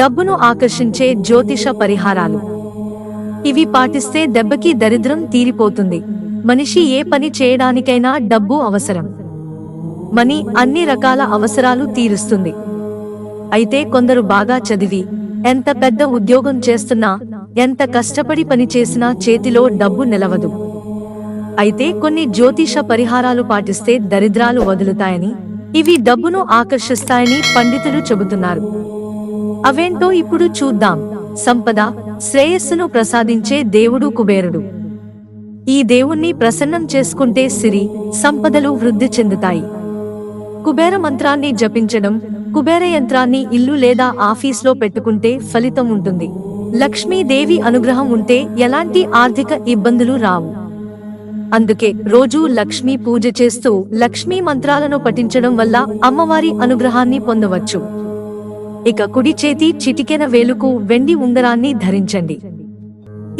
డబ్బును ఆకర్షించే జ్యోతిష పరిహారాలు. ఇవి పాటిస్తే దెబ్బకి దరిద్రం తీరిపోతుంది. మనిషి ఏ పని చేయడానికైనా డబ్బు అవసరం. మనీ అన్ని రకాల అవసరాలు తీరుస్తుంది. అయితే కొందరు బాగా చదివి ఎంత పెద్ద ఉద్యోగం చేస్తున్నా ఎంత కష్టపడి పని చేసినా చేతిలో డబ్బు నిలవదు. అయితే కొన్ని జ్యోతిష పరిహారాలు పాటిస్తే దరిద్రాలు వదులుతాయని ఇవి డబ్బును ఆకర్షిస్తాయని పండితులు చెబుతున్నారు. అవేంటో ఇప్పుడు చూద్దాం. సంపద శ్రేయస్సును ప్రసాదించే దేవుడు కుబేరుడు. ఈ దేవుణ్ణి ప్రసన్నం చేసుకుంటే సిరి సంపదలు వృద్ధి చెందుతాయి. కుబేర మంత్రాన్ని జపించడం కుబేర యంత్రాన్ని ఇల్లు లేదా ఆఫీస్లో పెట్టుకుంటే ఫలితం ఉంటుంది. లక్ష్మీదేవి అనుగ్రహం ఉంటే ఎలాంటి ఆర్థిక ఇబ్బందులు రావు. అందుకే రోజూ లక్ష్మీ పూజ చేస్తూ లక్ష్మీ మంత్రాలను పఠించడం వల్ల అమ్మవారి అనుగ్రహాన్ని పొందవచ్చు. ఇక కుడి చేతి చిటికెన వేలుకు వెండి ఉంగరాన్ని ధరించండి.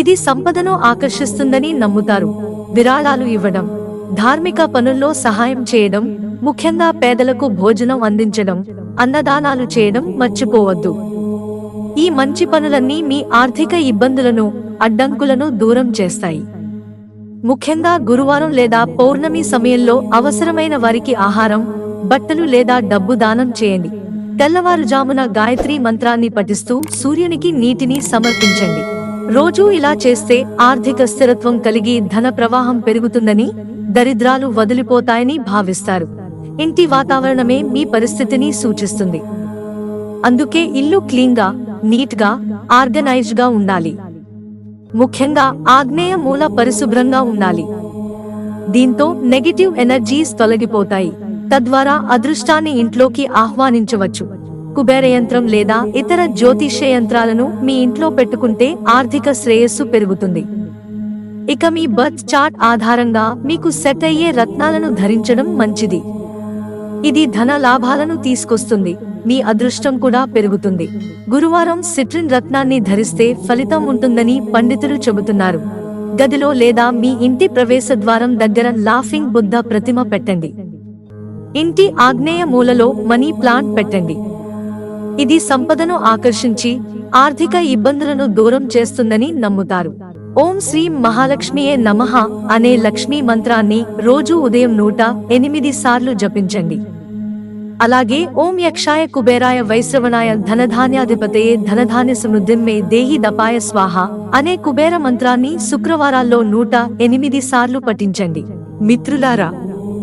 ఇది సంపదను ఆకర్షిస్తుందని నమ్ముతారు. విరాళాలు ఇవ్వడం ధార్మిక పనుల్లో సహాయం చేయడం ముఖ్యంగా పేదలకు భోజనం అందించడం అన్నదానాలు చేయడం మర్చిపోవద్దు. ఈ మంచి పనులన్నీ మీ ఆర్థిక ఇబ్బందులను అడ్డంకులను దూరం చేస్తాయి. ముఖ్యంగా గురువారం లేదా పౌర్ణమి సమయంలో అవసరమైన వారికి ఆహారం బట్టలు లేదా డబ్బు దానం చేయండి. తెల్లవారుజామున గాయత్రి మంత్రాన్ని పఠిస్తూ సూర్యునికి నీటిని సమర్పించండి. రోజూ ఇలా చేస్తే ఆర్థిక స్థిరత్వం కలిగి ధన ప్రవాహం పెరుగుతుందని దరిద్రాలు వదిలిపోతాయని భావిస్తారు. ఇంటి వాతావరణమే మీ పరిస్థితిని సూచిస్తుంది. అందుకే ఇల్లు క్లీన్గా నీట్గా ఆర్గనైజ్డ్గా ఉండాలి. ముఖ్యంగా ఆగ్నేయ మూల పరిశుభ్రంగా ఉండాలి. దీంతో నెగిటివ్ ఎనర్జీస్ తొలగిపోతాయి. తద్వారా అదృష్టాన్ని ఇంట్లోకి ఆహ్వానించవచ్చు. కుబేర యంత్రం లేదా ఇతర జ్యోతిష్య యంత్రాలను మీ ఇంట్లో పెట్టుకుంటే ఆర్థిక శ్రేయస్సు పెరుగుతుంది. ఇక మీ బర్త్ చార్ట్ ఆధారంగా మీకు సెట్ అయ్యే రత్నాలను ధరించడం మంచిది. ఇది ధన లాభాలను తీసుకొస్తుంది. మీ అదృష్టం కూడా పెరుగుతుంది. గురువారం సిట్రిన్ రత్నాన్ని ధరిస్తే ఫలితం ఉంటుందని పండితులు చెబుతున్నారు. గదిలో లేదా మీ ఇంటి ప్రవేశ ద్వారం దగ్గర లాఫింగ్ బుద్ధ ప్రతిమ పెట్టండి. ఇంటి ఆగ్నేయ మూలలో మనీ ప్లాంట్ పెట్టండి. ఇది సంపదను ఆకర్షించి ఆర్థిక ఇబ్బందులను దూరం చేస్తుందని నమ్ముతారు. ఓం శ్రీ మహాలక్ష్మియే నమః అనే లక్ష్మీ మంత్రాన్ని రోజు ఉదయం నూట ఎనిమిది సార్లు జపించండి. అలాగే ఓం యక్షాయ కుబేరాయ వైశ్రవణాయ ధనధాన్యాధిపతయే ధనధాన్య సమృద్ధిమ్మే దేహి దపాయ స్వాహ అనే కుబేర మంత్రాన్ని శుక్రవారాల్లో నూట ఎనిమిది సార్లు పఠించండి. మిత్రులారా